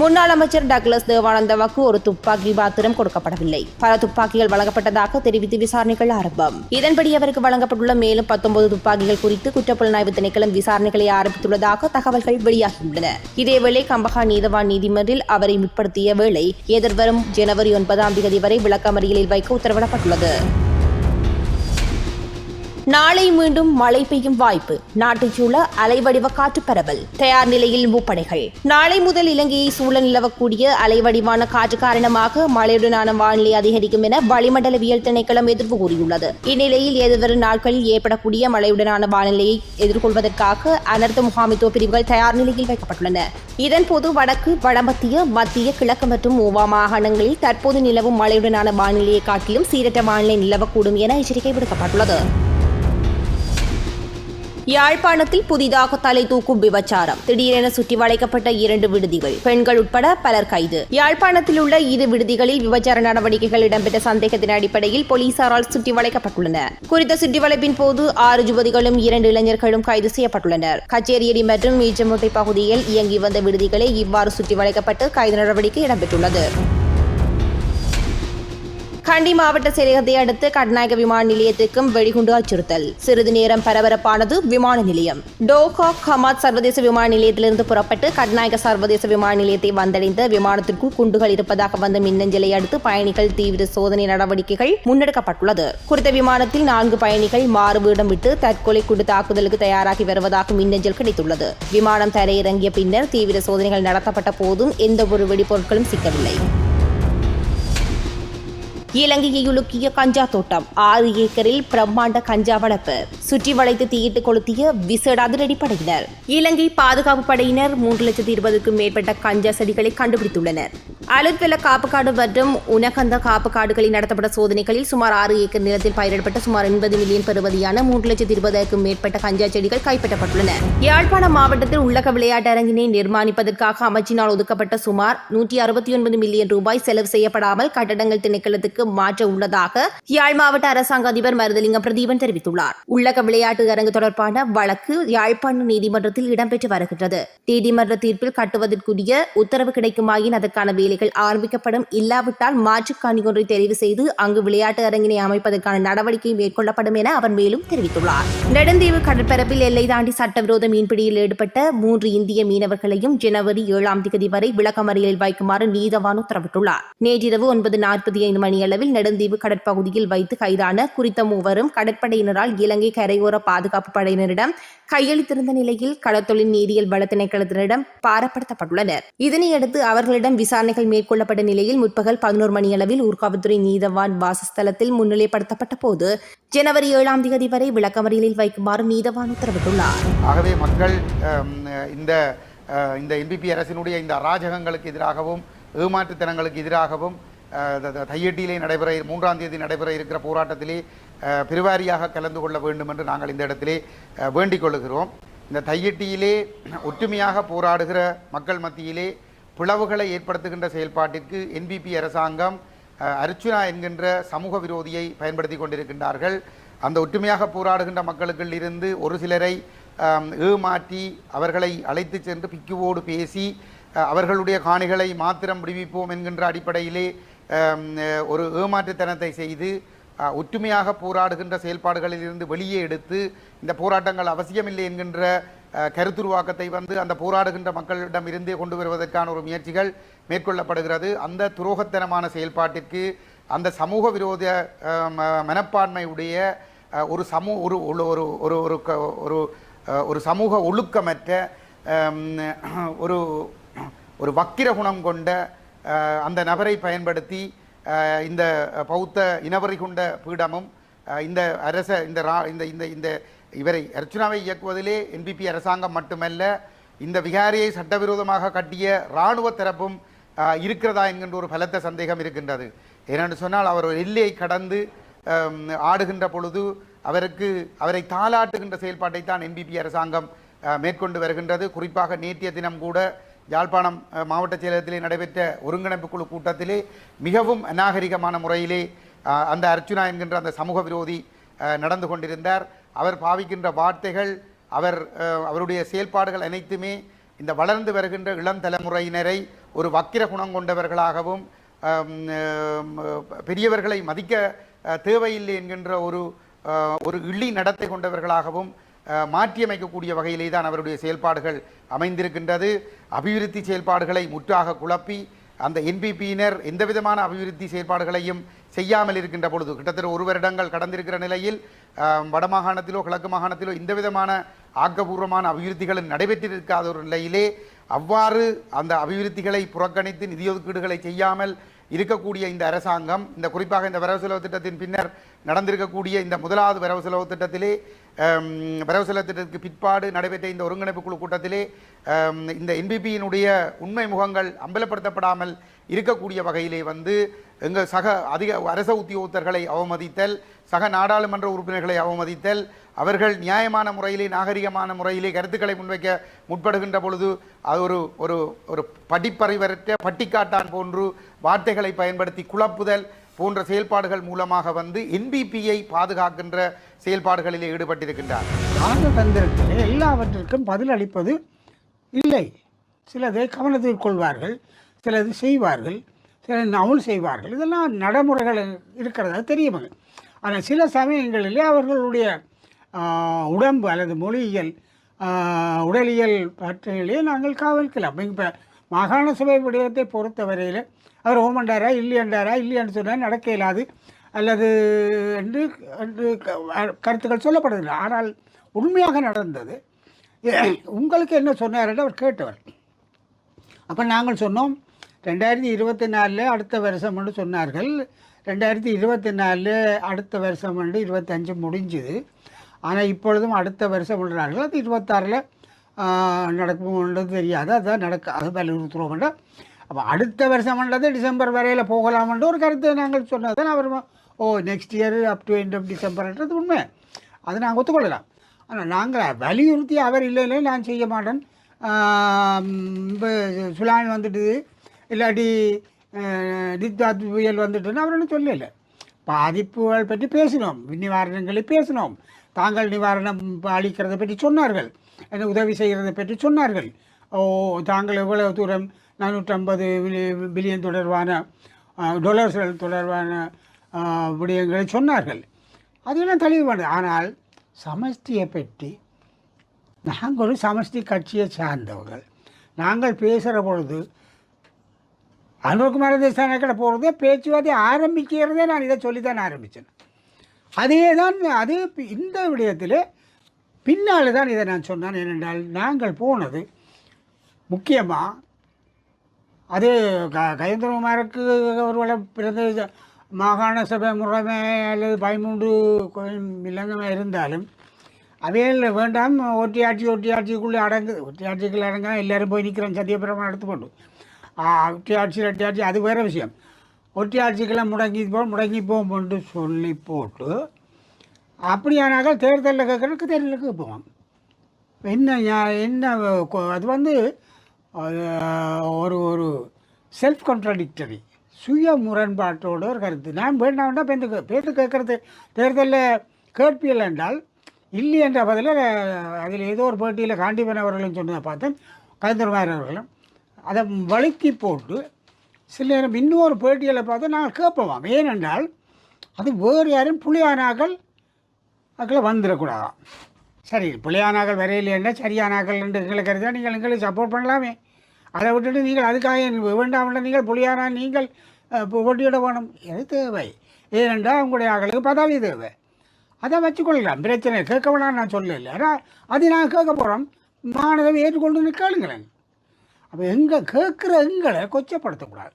முன்னாள் அமைச்சர் டக்ளஸ் தேவானந்தவாக்கு ஒரு துப்பாக்கி பாத்திரம் கொடுக்கப்படவில்லை. பல துப்பாக்கிகள் வழங்கப்பட்டதாக தெரிவித்து விசாரணைகள் ஆரம்பம். இதன்படி அவருக்கு வழங்கப்பட்டுள்ள மேலும் பத்தொன்பது துப்பாக்கிகள் குறித்து குற்றப்புலனாய்வு திணைக்களம் விசாரணைகளை ஆரம்பித்துள்ளதாக தகவல்கள் வெளியாகியுள்ளன. இதேவேளை கம்பஹா நீதவான் நீதிமன்றில் அவரை முற்படுத்திய வேளை எதிர்வரும் ஜனவரி ஒன்பதாம் தேதி வரை விளக்கமறியலில் வைக்க உத்தரவிடப்பட்டுள்ளது. நாளை மீண்டும் மழை பெய்யும் வாய்ப்பு. நாட்டைச் சூழ அலைவடிவ காற்று பரவல். தயார் நிலையில் முப்படைகள். நாளை முதல் இலங்கையை சூழ நிலவக்கூடிய அலைவடிவான காற்று காரணமாக மழையுடனான வானிலை அதிகரிக்கும் என வளிமண்டலவியல் திணைக்களம் எதிர்ப்பு கூறியுள்ளது. இந்நிலையில் எதிர்வரும் நாட்களில் ஏற்படக்கூடிய மழையுடனான வானிலையை எதிர்கொள்வதற்காக அனர்த்த முகாமித்துவ பிரிவுகள் தயார் நிலையில் வைக்கப்பட்டுள்ளன. இதன்போது வடக்கு வடமத்திய மத்திய கிழக்கு மற்றும் ஓவா மாகாணங்களில் தற்போது நிலவும் மழையுடனான வானிலையை காட்டிலும் சீரற்ற வானிலை நிலவக்கூடும் என எச்சரிக்கை விடுக்கப்பட்டுள்ளது. யாழ்ப்பாணத்தில் புதிதாக தலை தூக்கும் விபச்சாரம். திடீரென சுற்றி வளைக்கப்பட்ட இரண்டு விடுதிகள். பெண்கள் உட்பட பலர் கைது. யாழ்ப்பாணத்தில் உள்ள இரு விடுதிகளில் விபச்சார நடவடிக்கைகள் இடம்பெற்ற சந்தேகத்தின் அடிப்படையில் போலீசாரால் சுற்றி வளைக்கப்பட்டுள்ளன குறித்த சுற்றி வளைப்பின் போது ஆறு யுவதிகளும் இரண்டு இளைஞர்களும் கைது செய்யப்பட்டுள்ளனர். கச்சேரியடி மற்றும் மீச்சமுட்டை பகுதியில் இயங்கி வந்த விடுதிகளே இவ்வாறு சுற்றி வளைக்கப்பட்டு கைது நடவடிக்கை இடம்பெற்றுள்ளது. கண்டி மாவட்ட செயலகத்தை அடுத்து கட்நாயக விமான நிலையத்திற்கும் வெடிகுண்டு அச்சுறுத்தல். சிறிது நேரம் பரபரப்பானது விமான நிலையம். டோகா ஹமாத் சர்வதேச விமான நிலையத்திலிருந்து புறப்பட்டு கட்நாயக சர்வதேச விமான நிலையத்தை வந்தடைந்த விமானத்திற்குள் குண்டுகள் இருப்பதாக வந்த மின்னஞ்சலை அடுத்து பயணிகள் தீவிர சோதனை நடவடிக்கைகள் முன்னெடுக்கப்பட்டுள்ளது. குறித்த விமானத்தில் நான்கு பயணிகள் மாறுவீடம் விட்டு தற்கொலை குண்டு தாக்குதலுக்கு தயாராகி வருவதாக மின்னஞ்சல் கிடைத்துள்ளது. விமானம் தரையிறங்கிய பின்னர் தீவிர சோதனைகள் நடத்தப்பட்ட போதும் எந்த ஒரு வெடிபொருட்களும் சிக்கவில்லை. இலங்கையை உலுக்கிய கஞ்சா தோட்டம். ஆறு ஏக்கரில் பிரம்மாண்ட கஞ்சா வளர்ப்பு. சுற்றி வளைத்து தீயிட்டு கொளுத்திய விசேட அதிரடிப்படையினர் இலங்கை பாதுகாப்பு படையினர் மூன்று லட்சத்தி இருபதுக்கும் மேற்பட்ட கஞ்சா செடிகளை கண்டுபிடித்துள்ளனர். அலுத்வெல காப்புக்காடு மற்றும் உனகந்த காப்புக்காடுகளில் நடத்தப்பட்ட சோதனைகளில் சுமார் ஆறு ஏக்கர் நிலத்தில் பயிரிடப்பட்ட சுமார் எண்பது மில்லியன் பெறுமதியான மூன்று லட்சத்தி இருபதற்கும் மேற்பட்ட கஞ்சா செடிகள் கைப்பற்றப்பட்டுள்ளன. யாழ்ப்பாண மாவட்டத்தில் உள்ளக விளையாட்டு அரங்கினை நிர்மாணிப்பதற்காக அமைச்சினால் ஒதுக்கப்பட்ட சுமார் நூற்றி அறுபத்தி ஒன்பது மில்லியன் ரூபாய் செலவு செய்யப்படாமல் கட்டடங்கள் திணைக்களத்துக்கு மாற்ற உள்ளதாக யாழ் மாவட்ட அரசாங்க அதிபர் மருதலிங்கம் பிரதீபன் தெரிவித்துள்ளார். உள்ளக விளையாட்டு அரங்கு தொடர்பான வழக்கு யாழ்ப்பாண நீதிமன்றத்தில் இடம்பெற்று வருகின்றது. நீதிமன்ற தீர்ப்பில் கட்டுவதற்குரிய உத்தரவு கிடைக்குமாயின் அதற்கான வேலைகள் ஆரம்பிக்கப்படும். இல்லாவிட்டால் மாற்றுக் காணி ஒன்றை தெரிவு செய்து அங்கு விளையாட்டு அரங்கினை அமைப்பதற்கான நடவடிக்கை மேற்கொள்ளப்படும் என அவர் மேலும் தெரிவித்துள்ளார். நெடுந்தீவு கடற்பரப்பில் எல்லை தாண்டி சட்டவிரோத மீன்பிடியில் ஈடுபட்ட மூன்று இந்திய மீனவர்களையும் ஜனவரி ஏழாம் தேதி வரை விளக்கமறியலில் வைக்குமாறு நீதவான் உத்தரவிட்டுள்ளார். நேற்றிரவு ஒன்பது நாற்பத்தி ஐந்து மணியளவில் நெடுந்தீவு கடற்பகுதியில் வைத்து கைதான குறித்த மூவரும் கடற்படையினரால் இலங்கை கரையோர பாதுகாப்பு படையினரிடம் கையளித்திருந்த நிலையில் கடற்தொழில் நீரியல் வள திணைக்களத்தினரிடம் பாரப்படுத்தப்பட்டுள்ளனர். இதனையடுத்து அவர்களிடம் விசாரணைகள் மேற்கொள்ளப்பட்ட நிலையில் முற்பகல் பதினோரு மணியளவில் ஊர்காவல்துறை நீதவான் வாசஸ்தலத்தில் முன்னிலைப்படுத்தப்பட்ட போது ஜனவரி ஏழாம் தேதி வரை விளக்கமறியலில் வைக்குமாறு நீதவான் உத்தரவிட்டுள்ளார். ஆகவே மக்கள் இந்த இந்த என்பிபி அரசினுடைய இந்த அராஜகங்களுக்கு எதிராகவும் ஏமாற்றுத்தனங்களுக்கு எதிராகவும் தையட்டியிலே நடைபெற மூன்றாம் தேதி நடைபெற இருக்கிற போராட்டத்திலே அஹ், பெருவாரியாக கலந்து கொள்ள வேண்டும் என்று நாங்கள் இந்த இடத்திலே வேண்டிக் கொள்கிறோம் இந்த தையட்டியிலே ஒற்றுமையாக போராடுகிற மக்கள் மத்தியிலே பிளவுகளை ஏற்படுத்துகின்ற செயல்பாட்டிற்கு என்பிபி அரசாங்கம் அர்ச்சுனா என்கின்ற சமூக விரோதியை பயன்படுத்தி கொண்டிருக்கின்றார்கள். அந்த ஒற்றுமையாக போராடுகின்ற மக்களுக்குள் இருந்து ஒரு சிலரை ஏமாற்றி அவர்களை அழைத்து சென்று பிக்குவோடு பேசி அவர்களுடைய காணிகளை மாத்திரம் விடுவிப்போம் என்கின்ற அடிப்படையிலே ஒரு ஏமாற்றுத்தனத்தை செய்து ஒற்றுமையாக போராடுகின்ற செயல்பாடுகளில் இருந்து வெளியே எடுத்து இந்த போராட்டங்கள் அவசியமில்லை என்கின்ற கருத்துருவாக்கத்தை வந்து அந்த போராடுகின்ற மக்களிடம் இருந்தே கொண்டு வருவதற்கான ஒரு முயற்சிகள் மேற்கொள்ளப்படுகிறது. அந்த துரோகத்தனமான செயல்பாட்டிற்கு அந்த சமூக விரோத மனப்பான்மையுடைய ம- ஒரு சமூ ஒரு ஒரு ஒரு ஒரு ஒரு க- ஒரு ஒரு சமூக ஒழுக்கமற்ற ஒரு ஒரு வக்கிர குணம் கொண்ட அந்த நபரை பயன்படுத்தி இந்த பௌத்த இனவரி கொண்ட பீடமும் இந்த அரச இந்த ரா இந்த இந்த இந்த இவரை அர்ச்சுனாவை இயக்குவதிலே என்பிபி அரசாங்கம் மட்டுமல்ல இந்த விகாரியை சட்டவிரோதமாக கட்டிய இராணுவ தரப்பும் இருக்கிறதா என்கின்ற ஒரு பலத்த சந்தேகம் இருக்கின்றது. ஏனென்று சொன்னால் அவர் ஒரு எல்லையை கடந்து ஆடுகின்ற பொழுது அவருக்கு அவரை தாளாட்டுகின்ற செயல்பாட்டை தான் என்பிபி அரசாங்கம் மேற்கொண்டு வருகின்றது. குறிப்பாக நேற்றைய தினம் கூட யாழ்ப்பாணம் மாவட்ட செயலகத்திலே நடைபெற்ற ஒருங்கிணைப்பு குழு கூட்டத்திலே மிகவும் அநாகரிகமான முறையிலே அந்த அர்ச்சுனா என்கின்ற அந்த சமூக விரோதி நடந்து கொண்டிருந்தார். அவர் பாவிக்கின்ற வார்த்தைகள் அவர் அவருடைய செயல்பாடுகள் அனைத்துமே இந்த வளர்ந்து வருகின்ற இளம் தலைமுறையினரை ஒரு வக்கிர குணம் கொண்டவர்களாகவும் பெரியவர்களை மதிக்க தேவையில்லை என்கின்ற ஒரு ஒரு இள்ளி நடத்தை கொண்டவர்களாகவும் மாற்றியமைக்கக்கூடிய வகையிலே தான் அவருடைய செயல்பாடுகள் அமைந்திருக்கின்றது. அபிவிருத்தி செயல்பாடுகளை முற்றாக குழப்பி அந்த என்பிபியினர் எந்த விதமான அபிவிருத்தி செயல்பாடுகளையும் செய்யாமல் இருக்கின்ற பொழுது கிட்டத்தட்ட ஒரு வருடங்கள் கடந்திருக்கிற நிலையில் வடமாகாணத்திலோ கிழக்கு மாகாணத்திலோ இந்த விதமான ஆக்கப்பூர்வமான அபிவிருத்திகளும் நடைபெற்றிருக்காத ஒரு நிலையிலே அவ்வாறு அந்த அபிவிருத்திகளை புறக்கணித்து நிதி ஒதுக்கீடுகளை செய்யாமல் இருக்கக்கூடிய இந்த அரசாங்கம் இந்த குறிப்பாக இந்த வரவு செலவு திட்டத்தின் பின்னர் நடந்திருக்கக்கூடிய இந்த முதலாவது வரவு செலவு திட்டத்திலே வரவு செலவு திட்டத்திற்கு பிற்பாடு நடைபெற்ற இந்த ஒருங்கிணைப்பு குழு கூட்டத்திலே இந்த என்பிபியினுடைய உண்மை முகங்கள் அம்பலப்படுத்தப்படாமல் இருக்கக்கூடிய வகையிலே வந்து எங்கள் சக அதிக அரச உத்தியோகத்தர்களை அவமதித்தல் சக நாடாளுமன்ற உறுப்பினர்களை அவமதித்தல் அவர்கள் நியாயமான முறையிலே நாகரிகமான முறையிலே கருத்துக்களை முன்வைக்க முற்படுகின்ற பொழுது அது ஒரு ஒரு ஒரு படிப்பறிவற்ற பட்டிக்காட்டான் போன்று வார்த்தைகளை பயன்படுத்தி குழப்புதல் போன்ற செயல்பாடுகள் மூலமாக வந்து என்பிபியை பாதுகாக்கின்ற செயல்பாடுகளில் ஈடுபட்டிருக்கின்றார். ராஜதந்திரத்தில் எல்லாவற்றிற்கும் பதிலளிப்பது இல்லை. சிலதை கவனத்தில் கொள்வார்கள் சிலது செய்வார்கள் சில அமுல் செய்வார்கள். இதெல்லாம் நடைமுறைகள் இருக்கிறதா தெரியும் ஆனால் சில சமயங்களிலே அவர்களுடைய உடம்பு அல்லது மொழியியல் உடலியல் பற்றியிலே நாங்கள் காவலிக்கலாம் இப்போ மாகாண சபை விடயத்தை பொறுத்தவரையில் அவர் ஓமண்டாரா இல்லையண்டாரா இல்லையான்னு சொன்னால் நடக்க இயலாது. அல்லது என்று என்று க- கருத்துக்கள் சொல்லப்படுகிறது ஆனால் உண்மையாக நடந்தது உங்களுக்கு என்ன சொன்னார் அவர் கேட்டவர். அப்போ நாங்கள் சொன்னோம் ரெண்டாயிரத்தி இருபத்தி நாலில் அடுத்த வருஷம் என்று சொன்னார்கள். ரெண்டாயிரத்தி இருபத்தி நாலு அடுத்த வருஷம் வந்து இருபத்தஞ்சு முடிஞ்சுது. ஆனால் இப்பொழுதும் அடுத்த வருஷம் விடுறார்கள் அது இருபத்தாறில் நடக்கும்ன்றது தெரியாது. அதுதான் நடக்க அது வலியுறுத்துறோம்ன்ற அப்போ அடுத்த வருஷம்ன்றது டிசம்பர் வரையில் போகலாம்ன்ற ஒரு கருத்தை நாங்கள் சொன்னது தான் அவர் ஓ next year up to end of டிசம்பர்ன்றது உண்மை. அதை நாங்கள் ஒத்துக்கொள்ளலாம். ஆனால் நாங்கள் வலியுறுத்தி அவர் இல்லை இல்லை நான் செய்ய மாட்டேன். இப்போ சுலாமி வந்துட்டுது இல்லாட்டி தித்தாத் புயல் வந்துட்டுன்னு அவர் ஒன்றும் சொல்லலை. பாதிப்புகள் பற்றி பேசினோம் நிவாரணங்களை பேசினோம். தாங்கள் நிவாரணம் அளிக்கிறதை பற்றி சொன்னார்கள். உதவி செய்கிறதை பற்றி சொன்னார்கள். ஓ தாங்கள் எவ்வளவு தூரம் நானூற்றம்பது பில்லியன் தொடர்பான டொலர்ஸ்கள் தொடர்பான விடயங்களை சொன்னார்கள். அதெல்லாம் தெளிவானது ஆனால் சமஷ்டியை பற்றி நாங்கள் ஒரு சமஷ்டி கட்சியை சார்ந்தவர்கள். நாங்கள் பேசுகிற பொழுது அனுகுமார தேசானக்கிட்ட போகிறதே பேச்சுவார்த்தை ஆரம்பிக்கிறதே நான் இதை சொல்லித்தான் ஆரம்பித்தேன். அதே தான் அதே இந்த விடயத்தில் பின்னால் தான் இதை நான் சொன்னேன். ஏனென்றால் நாங்கள் போனது முக்கியமாக அது க கயந்திரகுமாருக்கு ஒருவேளை பிறந்த மாகாண சபை முறைமை அல்லது பதிமூன்று இல்லங்கமாக இருந்தாலும் அவையில் வேண்டாம் ஒட்டியாட்சி ஒட்டியாட்சிக்குள்ளே அடங்கு ஒட்டியாட்சிக்குள்ளே அடங்க எல்லாரும் போய் நிற்கிறோம் சத்தியபிரமணம் எடுத்து கொண்டு ஒட்டியாட்சி ரெட்டியாட்சி அது வேறு விஷயம். ஒட்டியாட்சிக்கெல்லாம் முடங்கி போ முடங்கி போகும்னு சொல்லி போட்டு அப்படியானாக்க தேர்தலில் கேட்குறதுக்கு தேர்தலுக்கு போவோம். என்ன என்ன கொ- அது வந்து ஒரு ஒரு செல்ஃப் கான்ட்ரடிக்டரி சுய முரண்பாட்டோட ஒரு கருத்து. நான் வேண்டாம் பேருந்து பேருந்து கேட்குறது தேர்தலில் கேட்பியல் என்றால் இல்லை என்ற பதில் அதில் ஏதோ ஒரு போட்டியில் காண்டிபன் அவர்களும் சொன்னதை பார்த்தேன் கலைஞர்மார் அவர்களும். அதை வழுக்கி போட்டு சில நேரம் இன்னொரு பேட்டியில் பார்த்து நாங்கள் கேட்போம் ஏனென்றால் அது வேறு யாரும் புலியானாக்கள் அதில் வந்துடக்கூடாது சரி பிள்ளையானாக்கள் வரையிலேன்னா சரியானாக்கள் என்று எங்களை கருதா நீங்கள் எங்களுக்கு சப்போர்ட் பண்ணலாமே. அதை விட்டுட்டு நீங்கள் அதுக்காக வேண்டாம் நீங்கள் புலியானா நீங்கள் போட்டியிட வேணும். எது தேவை. ஏனென்றால் உங்களுடைய ஆக்களுக்கு பதவி தேவை. அதை வச்சுக்கொள்ளலாம். பிரச்சனை கேட்க வேணாம் நான் சொல்லலை ஆனால் அது நான் கேட்க போகிறோம் மாணவ ஏற்றுக்கொண்டு கேளுங்களேன் அப்போ எங்கே கேட்குற எங்களை கொச்சப்படுத்தக்கூடாது.